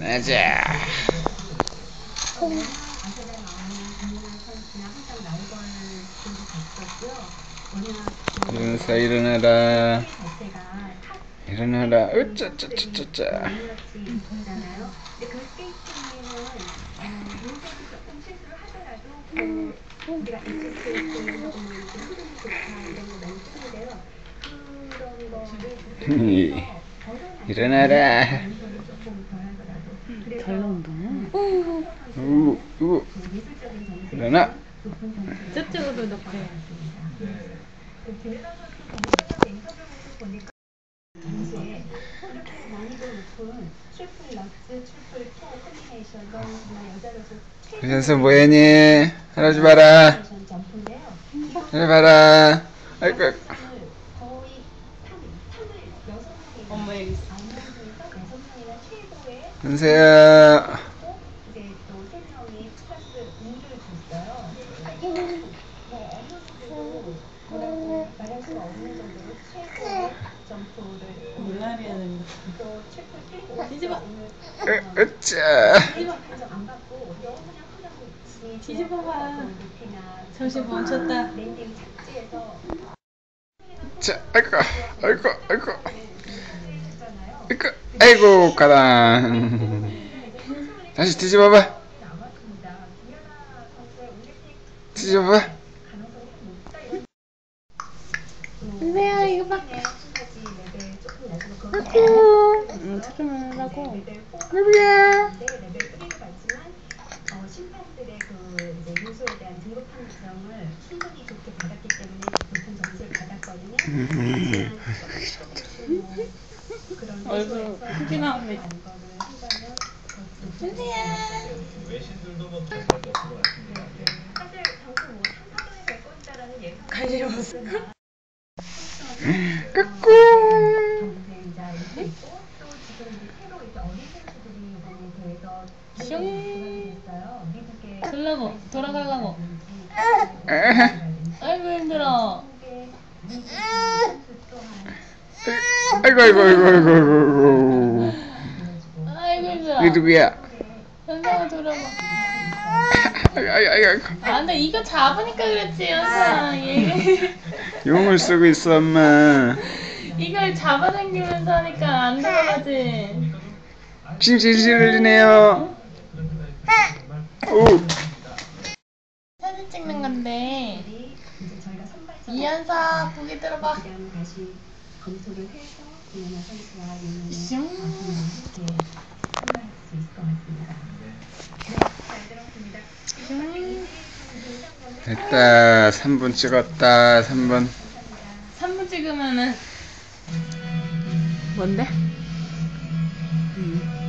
가자. 윤서 일어나라. 일어나라. 으짜짜짜짜짜. 일어나라. 잘 나온다. 우, 우. 일어나. 저쪽으로 높게. 그래서 뭐했니? 할아버지 봐라. 할아버지 봐라. 아이고. 엄마 여기 있어. 뒤집어. 으, 으짜. 뒤집어봐. 잠시 멈췄다. 자, 아이고, 아이고, 아이고. 아이고, 아이고, 가당. 다시 뒤집어봐. 뒤집어봐. 은혜야 이거 봐. 아이고. 응, 트름을 하라고. 누구야? 심판들의 그 이제 요소에 대한 등급 판정을 충분히 좋게 받았기 때문에 높은 점수를 받았거든요. 얼굴 크게 나오네. 다른 거를 한다면 더 은혜야. 외신들도 뭐 비슷할 것 같습니다. 사실 당초 뭐 3, 4등이 될 것이다라는 예상은 가지러웠어. 까꿍. 또 지금 이 아이고, 아이고, 아이고, 아이고, 아이고. 아이고. 이게 누구야? 현상아 돌아봐. 아이고, 아이고, 아이고. 아 근데 이거 잡으니까 그렇지 현상. 얘 용을 쓰고 있어, 엄마. 이걸 잡아당기면서 하니까 안 들어가지. 싱싱실 흘리네요. 오. 사진 찍는 건데 이현사 보기 들어봐. 검토를 해서 이현아 선수와 슝. 함께 선발할 수 있을 것 같습니다. 네, 잘 들었습니다. 됐다. 3분 찍었다. 3분. 3분 찍으면은 뭔데? 음.